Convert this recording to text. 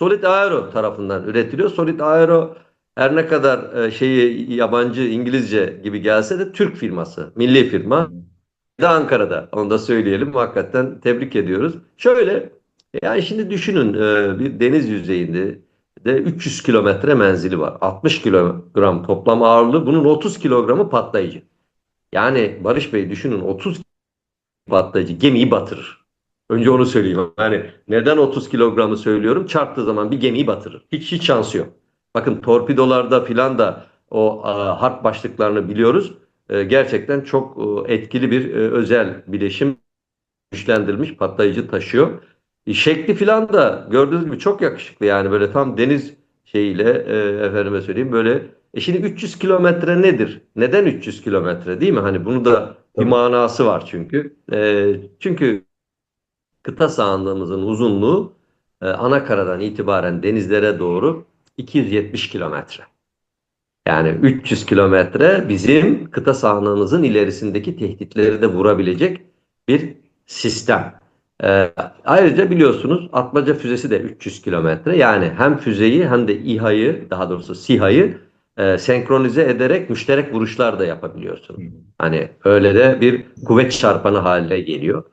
Solid Aero tarafından üretiliyor. Solid Aero her ne kadar e, şeyi yabancı İngilizce gibi gelse de Türk firması, milli firma. De Ankara'da onu da söyleyelim. Hakikaten tebrik ediyoruz. Şöyle yani şimdi düşünün e, bir deniz yüzeyinde de 300 kilometre menzili var. 60 kilogram toplam ağırlığı bunun 30 kilogramı patlayıcı. Yani Barış Bey düşünün 30 patlayıcı gemiyi batırır. Önce onu söyleyeyim. Yani neden 30 kilogramı söylüyorum? Çarptığı zaman bir gemiyi batırır. Hiç hiç şansı yok. Bakın torpidolarda filan da o a, harp başlıklarını biliyoruz. E, gerçekten çok e, etkili bir e, özel bileşim güçlendirilmiş patlayıcı taşıyor. E, şekli filan da gördüğünüz gibi çok yakışıklı yani böyle tam deniz şeyiyle e, efendime söyleyeyim böyle. E şimdi 300 kilometre nedir? Neden 300 kilometre değil mi? Hani bunu da bir manası var çünkü. E, çünkü kıta sahanlığımızın uzunluğu e, ana karadan itibaren denizlere doğru 270 kilometre. Yani 300 kilometre bizim kıta sahanlığımızın ilerisindeki tehditleri de vurabilecek bir sistem. Ee, ayrıca biliyorsunuz atmaca füzesi de 300 kilometre. Yani hem füzeyi hem de İHA'yı daha doğrusu SİHA'yı e, senkronize ederek müşterek vuruşlar da yapabiliyorsunuz. Hani öyle de bir kuvvet çarpanı haline geliyor.